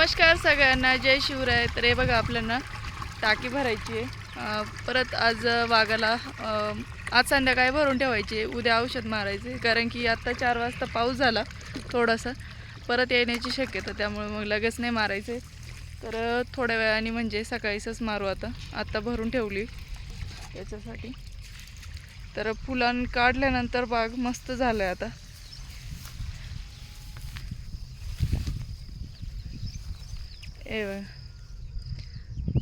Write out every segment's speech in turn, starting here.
नमस्कार सगळ्यांना जय शिवराय. तर हे बघा आपल्याला टाकी भरायची आहे. परत आज वाघाला आज संध्याकाळी भरून ठेवायची आहे. उद्या औषध मारायचे कारण की आत्ता चार वाजता पाऊस झाला थोडासा. परत येण्याची शक्यता त्यामुळे मग लगेच नाही मारायचे तर थोड्या वेळाने म्हणजे सकाळीच मारू आता. आत्ता भरून ठेवली याच्यासाठी. तर फुलां काढल्यानंतर बाग मस्त झालं आहे आता. ए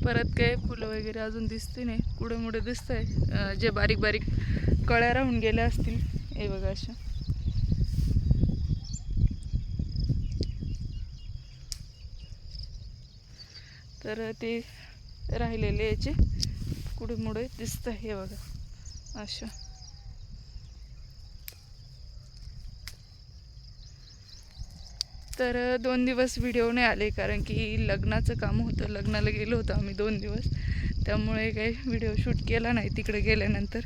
परत काय फुलं वगैरे अजून दिसते नाही. कुठे मुठे दिसत आहे जे बारीक बारीक कळ्या राहून गेल्या असतील. हे बघा अशा. तर ते राहिलेले याचे. कुठे मुळे आहे हे बघा. अशा. तर दोन दिवस व्हिडिओ नाही आले कारण की लग्नाचं काम होतं. लग्नाला गेलो होतो आम्ही दोन दिवस. त्यामुळे काही व्हिडिओ शूट केला नाही. तिकडे गेल्यानंतर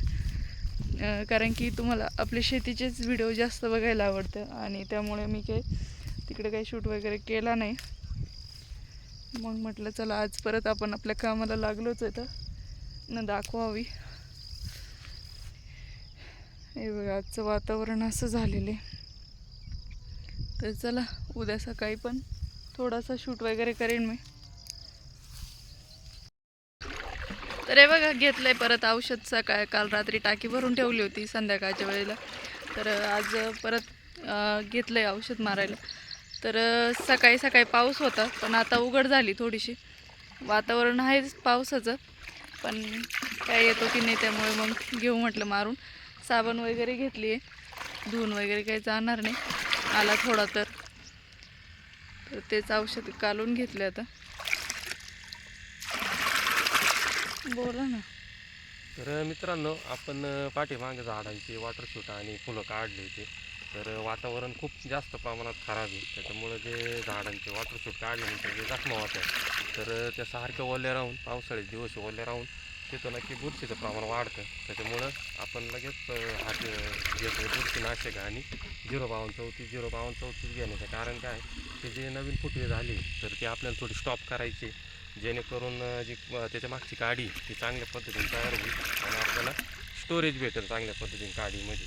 कारण की तुम्हाला आपले शेतीचेच व्हिडिओ जास्त बघायला आवडतं आणि त्यामुळे मी काही तिकडे काही शूट वगैरे केला नाही. मग म्हटलं चला आज परत आपण आपल्या कामाला लागलोच आहे तर. न दाखवावी. हे बघा आजचं वातावरण असं झालेलं आहे. तर चला उद्या सकाळी पण थोडासा शूट वगैरे करेन मी. तर हे बघा घेतलंय परत औषध सकाळ काल रात्री टाकी भरून ठेवली होती संध्याकाळच्या वेळेला. तर आज परत घेतलं घेतलंय औषध मारायला. तर सकाळी सकाळी पाऊस होता पण आता उघड झाली थोडीशी. वातावरण आहेच पावसाचं पण काय येतो की नाही त्यामुळे मग घेऊ म्हटलं मारून. साबण वगैरे घेतली आहे धुवून वगैरे काही जाणार नाही. आला थोडा तर. तर तेच औषध कालून घेतलं आता. बोला ना. तर मित्रांनो आपण पाठीमागे झाडांची वॉटर शूट आणि फुलं काढली होती. तर वातावरण खूप जास्त प्रमाणात खराब आहे. त्याच्यामुळं जे झाडांचे वॉटर शूट काढल्यानंतर जे जखमा होत्या. तर त्या सारख्या ओल्या राहून पावसाळ्याचे दिवस ओल्या राहून तिथं नक्की बुरशीचं प्रमाण वाढतं. त्याच्यामुळं आपण लगेच हात घेतो बुरशीनाशक आणि झिरो बावन्न चौतीस झिरो बावन्न चौतीस घेण्याचं कारण काय? ते जे नवीन फुटवे झाली तर ते आपल्याला थोडी स्टॉप करायची. जेणेकरून जी त्याच्या मागची काडी ती चांगल्या पद्धतीने तयार होईल आणि आपल्याला स्टोरेज भेटेल चांगल्या पद्धतीने काडीमध्ये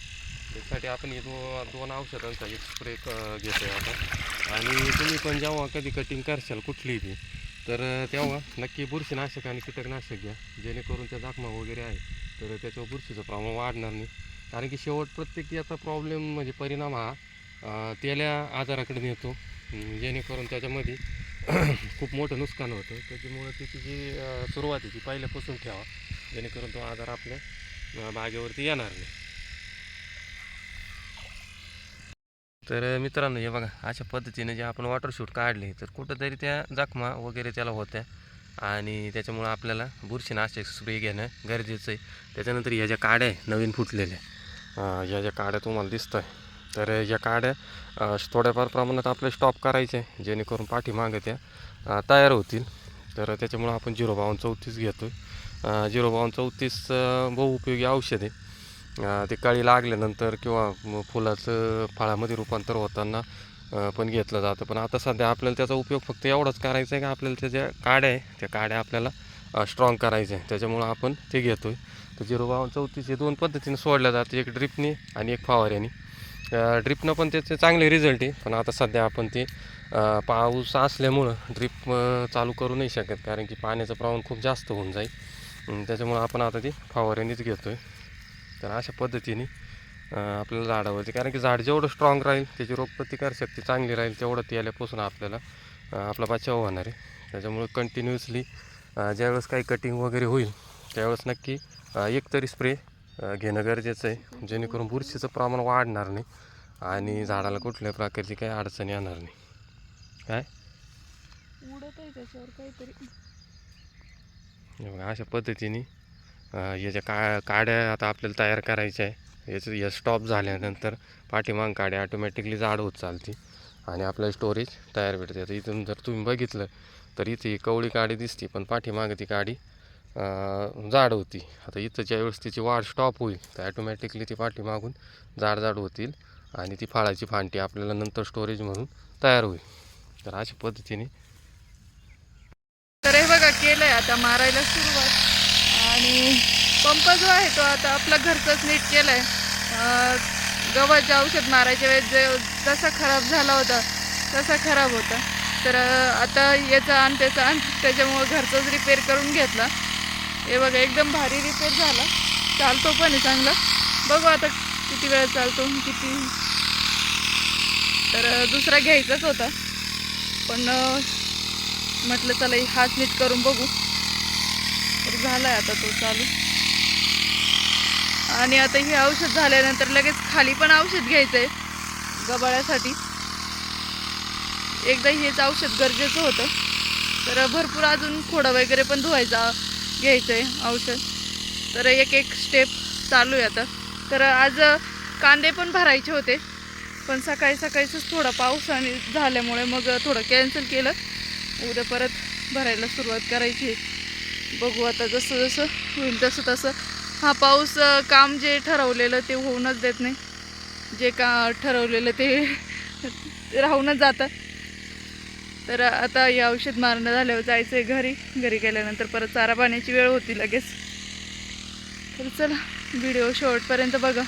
त्यासाठी आपण हे दो दोन औषधांचा एक स्प्रे घेतो आहे आता आणि तुम्ही पण जेव्हा कधी कटिंग करशाल कुठलीही ती तर तेव्हा नक्की बुरशीनाशक आणि कीटकनाशक घ्या. जेणेकरून त्या जखमा वगैरे आहे तर त्याच्यावर बुरशीचं प्रमाण वाढणार नाही. कारण की शेवट प्रत्येक याचा प्रॉब्लेम म्हणजे परिणाम हा त्याला आजाराकडे नेतो. जेणेकरून त्याच्यामध्ये खूप मोठं नुकसान होतं. त्याच्यामुळं त्याची जी सुरुवातीची पहिल्यापासून ठेवा. जेणेकरून तो आजार आपल्या बागेवरती येणार नाही. तर मित्रांनो हे बघा अशा पद्धतीने जे आपण वॉटर शूट काढले तर कुठंतरी त्या जखमा वगैरे त्याला होत्या. आणि त्याच्यामुळं आपल्याला बुरशीनाशक स्प्रे घेणं गरजेचं आहे. त्याच्यानंतर ह्या ज्या काड्या आहे नवीन फुटलेल्या अ, या ज्या काड्या तुम्हाला दिसत आहे तर या काड्या थोड्याफार प्रमाणात आपल्या स्टॉप करायचे जेणेकरून पाठीमागे त्या तयार होतील. तर त्याच्यामुळं आपण झिरो बावन्न चौतीस घेतो आहे झिरो बावन्न चौतीस बहुउपयोगी औषध आहे. ते कळी लागल्यानंतर किंवा फुलाचं फळामध्ये रूपांतर होताना पण घेतलं जातं. पण आता सध्या आपल्याला त्याचा उपयोग फक्त एवढाच करायचा आहे की आपल्याला त्या ज्या काड्या आहे त्या काड्या आपल्याला स्ट्रॉंग करायच्या आहे त्याच्यामुळं आपण ते घेतो आहे तर झिरो बावन चौतीस हे दोन पद्धतीने सोडल्या जाते एक ड्रिपनी आणि एक फवाऱ्यानी. ड्रिपनं पण त्याचे चांगले रिझल्ट आहे. पण आता सध्या आपण ते पाऊस असल्यामुळं ड्रिप चालू करू नाही शकत. कारण की पाण्याचं प्रमाण खूप जास्त होऊन जाईल. त्याच्यामुळं आपण आता ते फवाऱ्यानीच घेतो आहे तर अशा पद्धतीने आपल्याला झाडावरती. कारण की झाड जेवढं स्ट्रॉंग राहील त्याची रोगप्रतिकारशक्ती चांगली राहील तेवढं त्याल्यापासून आपल्याला अ, आपला बचाव होणार आहे. त्याच्यामुळं कंटिन्युअसली ज्यावेळेस काही कटिंग वगैरे होईल त्यावेळेस नक्की अ, एक तरी स्प्रे घेणं गरजेचं आहे. जेणेकरून बुरशीचं प्रमाण वाढणार नाही आणि झाडाला कुठल्याही प्रकारची काही अडचण येणार नाही. काय? उडत आहे त्याच्यावर काहीतरी. बघा अशा पद्धतीने याच्या का काड्या आता आपल्याला तयार करायच्या आहे याचं या स्टॉप झाल्यानंतर पाठीमाग काड्या ऑटोमॅटिकली जाड होत चालते आणि आपल्याला स्टोरेज तयार भेटते. आता इथून जर तुम्ही बघितलं तर इथे कवळी काडी दिसते पण पाठीमागे ती काडी जाड होती. आता इथं ज्यावेळेस तिची वाढ स्टॉप होईल तर ॲटोमॅटिकली ती पाठीमागून जाड जाड होतील आणि ती फळाची फांटी आपल्याला नंतर स्टोरेज म्हणून तयार होईल. तर अशा पद्धतीने केलं आहे आता मारायला सुरुवात. आणि पंप जो आहे तो आता आपला घरचाच नीट केलं आहे गव्हाचे औषध मारायच्या वेळेस जे जसा खराब झाला होता तसा खराब होता. तर आता याचा आणि त्याचा आणि त्याच्यामुळं घरचंच रिपेअर करून घेतला. हे बघा एकदम भारी रिपेअर झाला. चालतो पण आहे चांगला. बघू आता किती वेळ चालतो किती. तर दुसरा घ्यायचाच होता. पण म्हटलं चला हाच नीट करून बघू. तर झाला आहे आता तो चालू. आणि आता हे औषध झाल्यानंतर लगेच खाली पण औषध घ्यायचं आहे गबाळ्यासाठी. एकदा हेच औषध गरजेचं होतं. तर भरपूर अजून खोडा वगैरे पण धुवायचा घ्यायचं आहे औषध. तर एक एक स्टेप चालू आहे आता. तर आज कांदे पण भरायचे होते. पण सकाळी सकाळीच थोडा पाऊस आणि झाल्यामुळे मग थोडं कॅन्सल केलं. उद्या परत भरायला सुरुवात करायची. आहे. बघू आता जसं जसं होईल तसं तसं. हा पाऊस काम जे ठरवलेलं ते होऊनच देत नाही. जे का ठरवलेलं ते राहूनच जातं. तर आता हे औषध मारणं झाल्यावर जायचं आहे घरी. घरी गेल्यानंतर परत चारा पाण्याची वेळ होती लगेच. तर चला व्हिडिओ शेवटपर्यंत बघा.